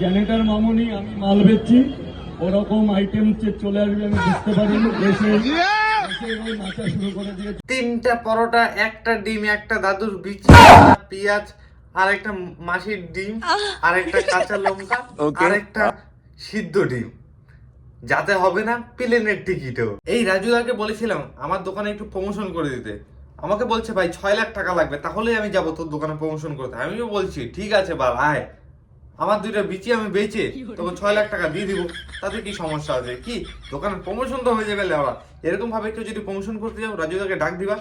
Generator মামুনি আমি মাল বেচছি। ওরকম আইটেম চলে আসবে আমি বুঝতে পারিনি। দিয়েছে। তিনটা পরোটা একটা ডিম একটা দাদুর বিচি পেঁয়াজ আর একটা মাসির ডিম আর একটা কাঁচা লঙ্কা আর একটা সিদ্ধ ডিম। যাতে হবে না প্লেনের টিকিটও। এই রাজুদাকে বলেছিলাম আমার দোকানে একটু প্রমোশন করে দিতে। আমাকে বলছে ভাই ছয় লাখ টাকা লাগবে তাহলেই আমি যাব তোর দোকানে প্রমোশন করতে। আমিও বলছি ঠিক আছে বাল আয়। আমার দুইটা বিচি আমি বেচে তোকে ছয় লাখ টাকা দিয়ে দিব। তাতে কি সমস্যা আছে? কি? দোকানের প্রমোশন তো হয়ে যাবে লেওয়া এরকম ভাবে কেউ যদি প্রমোশন করতে যাও রাজুদাকে ডাক দিবা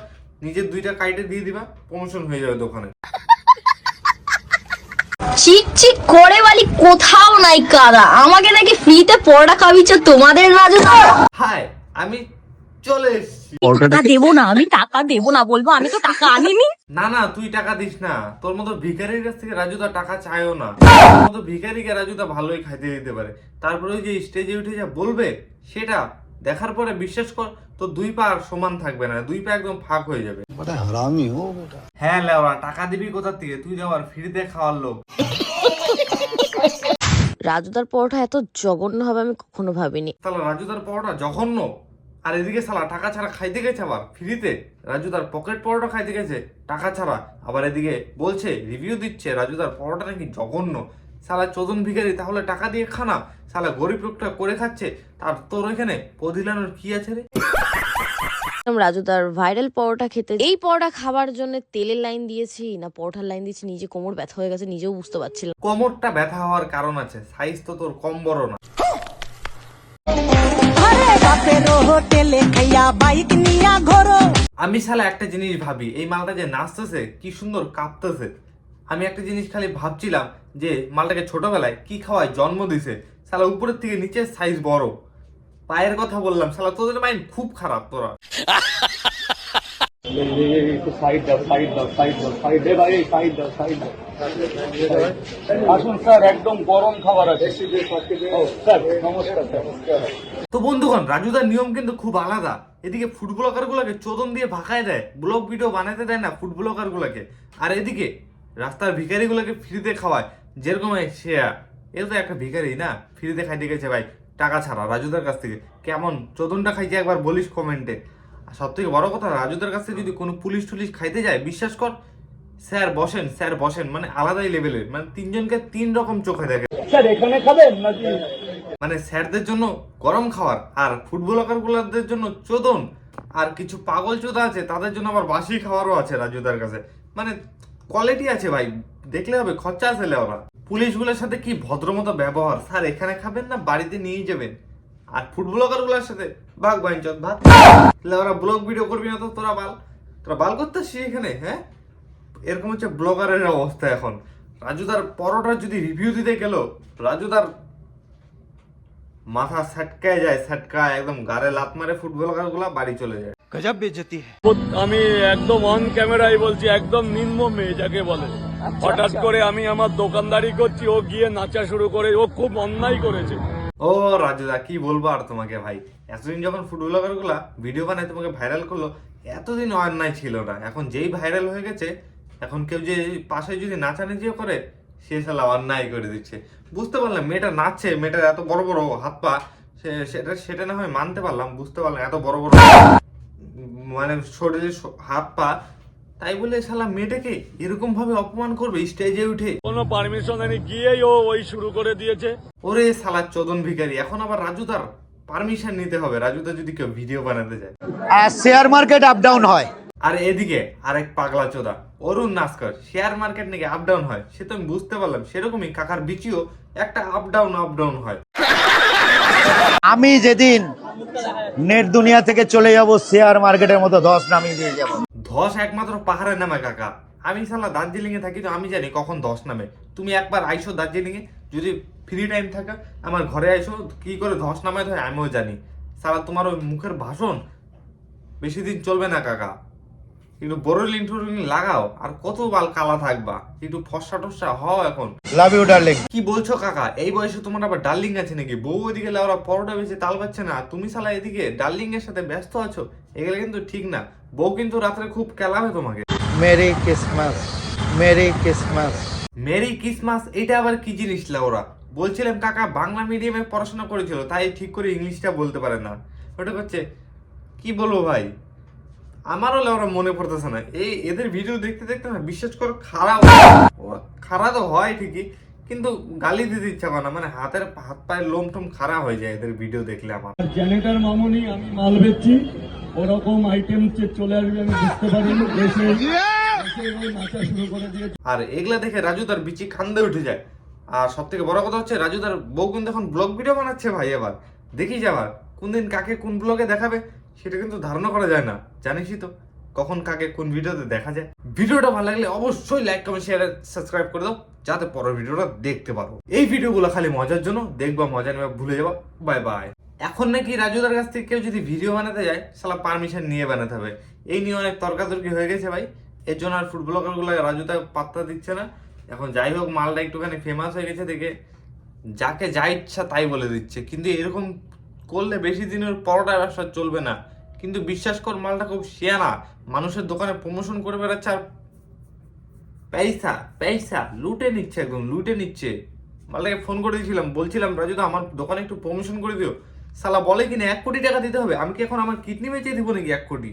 নিজের দুইটা কাইটে দিয়ে দিবা প্রমোশন হয়ে যাবে দোকানে। চিক চিক করে বালি কোথাও নাই কাদা। আমাকে নাকি ফ্রিতে পড়া খাবিছ তোমাদের রাজু হাই আমি চলে টাকা দেবো না আমি টাকা দেবো না বলব আমি তো টাকা আনিনি। না না তুই টাকা দিস না। তোর মতো ভিখারির কাছ থেকে রাজুদা টাকা চায়ও না। তোর মতো ভিখারিকে রাজুদা ভালোই খাইতে দিতে পারে। তারপরে ওই যে স্টেজে উঠে যা বলবে সেটা দেখার পরে বিশ্বাস কর তো দুই পা আর সমান থাকবে না দুই পা একদম ফাঁক হয়ে যাবে। হারামি ও হ্যাঁ লেওয়া টাকা দিবি কোথা থেকে? তুই যাওয়ার ফ্রিতে খাওয়ার লোক। রাজুদার পরোটা এত জঘন্য হবে আমি কখনো ভাবিনি। তাহলে রাজুদার পরোটা জঘন্য? আর এদিকে সালা টাকা ছাড়া খাইতে গেছে আবার ফ্রিতে। রাজু তার পকেট পরোটা খাইতে গেছে টাকা ছাড়া। আবার এদিকে বলছে রিভিউ দিচ্ছে রাজু তার পরোটা নাকি জঘন্য। সালা চোদন ভিখারি তাহলে টাকা দিয়ে খানা সালা গরিব লোকটা করে খাচ্ছে তার তোর এখানে পদিলানোর কি আছে রে? রাজু তার ভাইরাল পরোটা খেতে এই পরোটা খাবার জন্য তেলের লাইন দিয়েছি না পরোটার লাইন দিয়েছি নিজে কোমর ব্যথা হয়ে গেছে নিজেও বুঝতে পারছিলাম কোমরটা ব্যথা হওয়ার কারণ আছে সাইজ তো তোর কম বড় না। হোটেলে খাইয়া বাইক নিয়া ঘোরো। আমি শালা একটা জিনিস ভাবি, এই মালটা যে নাচতেছে, কি সুন্দর কাঁপতেছে। আমি একটা জিনিস খালি ভাবছিলাম যে, মালটাকে ছোটবেলায় কি খাওয়ায় জন্ম দিছে। শালা উপরের থেকে নিচের সাইজ বড়। পায়ের কথা বললাম, শালা তোদের মাইন্ড খুব খারাপ তোরা। একটু সাইড দাও সাইড দাও সাইড দাও সাইড দে ভাই সাইড দাও সাইড দাও আসুন স্যার একদম গরম খাবার আছে। স্যার নমস্কার তো বন্ধুগণ রাজুদার নিয়ম কিন্তু খুব আলাদা। এদিকে ফুড ব্লগার গুলাকে চোদন দিয়ে ভাকায় দেয় ব্লগ ভিডিও বানাতে দেয় না ফুড ব্লগার গুলাকে। আর এদিকে রাস্তার ভিখারি গুলাকে ফ্রিতে খাওয়ায় যেরকম এই শেয়া এ তো একটা ভিখারি না ফ্রিতে খাইতে গেছে ভাই টাকা ছাড়া রাজুদার কাছ থেকে। কেমন? চোদনটা খাইছে একবার বলিস কমেন্টে সব থেকে বড় কথা রাজুদার কাছ যদি কোনো পুলিশ টুলিশ খাইতে যায় বিশ্বাস কর স্যার বসেন স্যার বসেন মানে আলাদাই লেভেলের মানে তিনজনকে তিন রকম চোখে দেখে। স্যার এখানে খাবেন নাকি? মানে স্যারদের জন্য গরম খাবার আর ফুটবলার গুলারদের জন্য চোদন আর কিছু পাগল চোদা আছে তাদের জন্য আবার বাসি খাবারও আছে রাজুদার কাছে। মানে কোয়ালিটি আছে ভাই দেখলে হবে খরচা আছে ওরা পুলিশগুলোর সাথে কি ভদ্রমতো ব্যবহার? স্যার এখানে খাবেন না বাড়িতে নিয়ে যাবেন। আর ফুড ব্লগারগুলোর সাথে ভাগ বাইন বাইঞ্চত ভাগ। তাহলে ওরা ব্লগ ভিডিও করবি না তো তোরা বাল। তোরা বাল করতেছিস এখানে হ্যাঁ? এরকম হচ্ছে ব্লগারের অবস্থা এখন। রাজুদার পরোটার যদি রিভিউ দিতে গেল রাজুদার মাথা সাটকায় যায় সাটকায় একদম গারে লাত মারে ফুটবলারগুলা বাড়ি চলে যায়। গজব বেজতি আমি একদম অন ক্যামেরায় বলছি একদম নিম্ন মেয়ে যাকে বলে। আচ্ছা, হঠাৎ আচ্ছা। করে আমি আমার দোকানদারি করছি ও গিয়ে নাচা শুরু করে ও খুব অন্যায় করেছে। ও রাজুদা কি বলব আর তোমাকে ভাই? এতদিন যখন ফুটবলারগুলা ভিডিও বানায় তোমাকে ভাইরাল করল, এতদিন অন্যায় ছিল না। এখন যেই ভাইরাল হয়ে গেছে, এখন কেউ যে পাশে যদি নাচানাচিও করে, সে শালা অন্যায় করে দিচ্ছে। বুঝতে পারলাম, মেয়েটা নাচছে মেয়েটার এত বড় বড় হাত পা সেটা সেটা না হয় মানতে পারলাম, বুঝতে পারলাম, এত বড় বড় মানে শরীরে স- হাত পা তাই বলে শালা মেয়েটাকে এরকম ভাবে অপমান করবে স্টেজে উঠে। কোনো পারমিশন নেই গিয়েই ও ওই শুরু করে দিয়েছে। ওরে সালা চোদন ভিখারি এখন আবার রাজু রাজুদার পারমিশন নিতে হবে। রাজুদা যদি কেউ ভিডিও বানাতে যায়। শেয়ার মার্কেট আপ ডাউন হয়। আর এদিকে আরেক পাগলা চোদা অরুণ নাস্কর শেয়ার মার্কেট নাকি আপ ডাউন হয়? সে তো আমি বুঝতে পারলাম সেরকমই কাকার বিচিও একটা আপ ডাউন আপ ডাউন হয়। আমি যেদিন নেট দুনিয়া থেকে চলে যাব শেয়ার মার্কেটের মতো ধস নামিয়ে দিয়ে যাব। ধস একমাত্র পাহাড়ে নামে কাকা। আমি সালা দার্জিলিং এ থাকি তো আমি জানি কখন ধস নামে। তুমি একবার আইসো দার্জিলিং এ যদি ফ্রি টাইম থাকা আমার ঘরে আইসো কি করে ধস নামায় হয় আমিও জানি। সালা তোমার ওই মুখের ভাষণ বেশি দিন চলবে না কাকা। একটু বড় লিঙ্ক লাগাও আর কত বাল কালা থাকবা। একটু ফসা টসা হও এখন। লাভ ইউ ডার্লিং কি বলছো কাকা? এই বয়সে তোমার আবার ডার্লিং আছে নাকি? বউ ওইদিকে লাউরা পরোটা বেশি তাল পাচ্ছে না। তুমি সালা এদিকে ডার্লিং এর সাথে ব্যস্ত আছো এগুলো কিন্তু ঠিক না। বউ কিন্তু রাত্রে খুব কেলাবে তোমাকে। Merry Christmas merry Christmas. Merry Christmas এটা আবার কি জিনিস লাউরা বলছিলাম কাকা বাংলা মিডিয়ামে পড়াশোনা করেছিল তাই ঠিক করে ইংলিশটা বলতে পারে না। ওটা হচ্ছে কি বলব ভাই? আমারও ওরা মনে পড়তেছে না। এই এদের ভিডিও দেখতে দেখতে না বিশ্বাস করো খারাপ খারাপ তো হয় ঠিকই কিন্তু গালি দিতে ইচ্ছা করে না। মানে হাতের হাত পায়ের লোম টোম খারাপ হয়ে যায় এদের ভিডিও দেখলে আমার। জেনেটার মামুনি আমি মাল বেচছি। ওরকম আইটেম চলে আসবে আমি বুঝতে পারিনি। দিয়েছে আর এগুলা দেখে রাজু তার বিচি খান্দে উঠে যায়। আর সব থেকে বড় কথা হচ্ছে রাজু তার বউ কিন্তু এখন ব্লগ ভিডিও বানাচ্ছে ভাই এবার। দেখি যাবার কোন দিন কাকে কোন ব্লগে দেখাবে সেটা কিন্তু ধারণা করা যায় না। জানিসই তো কখন কাকে কোন ভিডিওতে দেখা যায়। ভিডিওটা ভালো লাগলে অবশ্যই লাইক কমেন্ট শেয়ার সাবস্ক্রাইব করে দাও যাতে পরের ভিডিওটা দেখতে পারো। এই ভিডিওগুলো খালি মজার জন্য দেখবা মজা নেবা ভুলে যাবা। বাই বাই এখন নাকি রাজুদার কাছ থেকে কেউ যদি ভিডিও বানাতে যায় সালা পারমিশন নিয়ে বানাতে হবে। এই নিয়ে অনেক তর্কাতর্কি হয়ে গেছে ভাই। এর জন্য আর ফুড ব্লগারগুলো রাজুদা পাত্তা দিচ্ছে না। এখন যাই হোক, মালটা একটুখানি ফেমাস হয়ে গেছে দেখে। যাকে যা ইচ্ছা তাই বলে দিচ্ছে। কিন্তু এরকম করলে বেশি দিনের পরোটা ব্যবসা চলবে না। কিন্তু বিশ্বাস কর, মালটা খুব শেয়ানা মানুষের দোকানে প্রমোশন করে বেড়াচ্ছে আর পয়সা পয়সা লুটে নিচ্ছে একদম, লুটে নিচ্ছে। মালটাকে ফোন করে দিয়েছিলাম, বলছিলাম রাজু দা আমার দোকানে একটু প্রমোশন করে দিও। সালা বলে কিনা এক কোটি টাকা দিতে হবে। আমি কি এখন আমার কিডনি বেঁচে দিব নাকি এক কোটি?